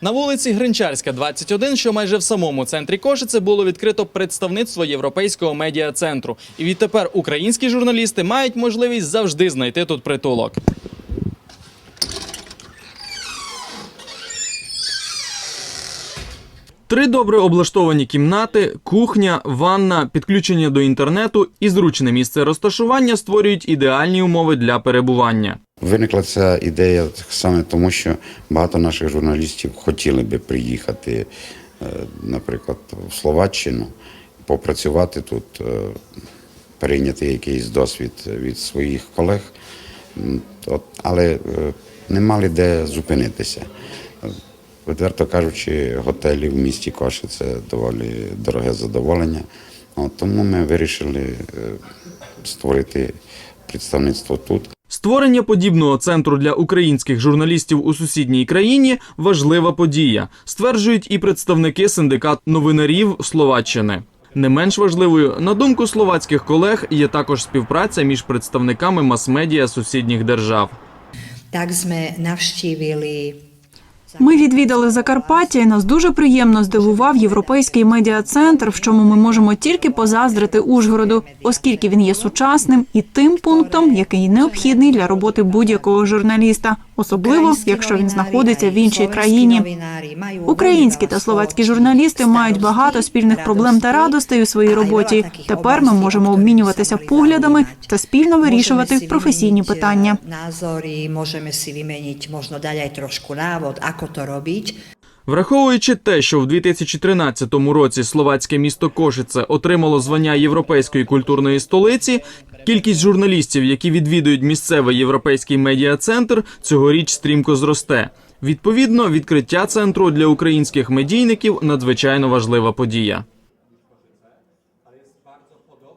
На вулиці Гринчарська, 21, що майже в самому центрі Кошице, було відкрито представництво Європейського медіа центру. І відтепер українські журналісти мають можливість завжди знайти тут притулок. Три добре облаштовані кімнати, кухня, ванна, підключення до інтернету і зручне місце розташування створюють ідеальні умови для перебування. Виникла ця ідея саме тому, що багато наших журналістів хотіли би приїхати, е, наприклад, в Словаччину, попрацювати тут, е, перейняти якийсь досвід від своїх колег, але е, не мали де зупинитися. Відверто кажучи, готелі в місті Коши це доволі дороге задоволення. Тому ми вирішили створити представництво тут. Створення подібного центру для українських журналістів у сусідній країні важлива подія, стверджують і представники синдикат новинарів Словаччини. Не менш важливою, на думку словацьких колег, є також співпраця між представниками мас-медіа сусідніх держав. Так ми navštívili Ми відвідали Закарпаття, і нас дуже приємно здивував європейський медіа-центр, в чому ми можемо тільки позаздрити Ужгороду, оскільки він є сучасним і тим пунктом, який необхідний для роботи будь-якого журналіста, особливо якщо він знаходиться в іншій країні. Українські та словацькі журналісти мають багато спільних проблем та радостей у своїй роботі. Тепер ми можемо обмінюватися поглядами та спільно вирішувати професійні питання. Si vymeniť možno dať aj trošku návod, ako to robiť. Враховуючи те, що в 2013 році словацьке місто Кошице отримало звання європейської культурної столиці, кількість журналістів, які відвідують місцевий європейський медіа-центр, цьогоріч стрімко зросте. Відповідно, відкриття центру для українських медійників надзвичайно важлива подія.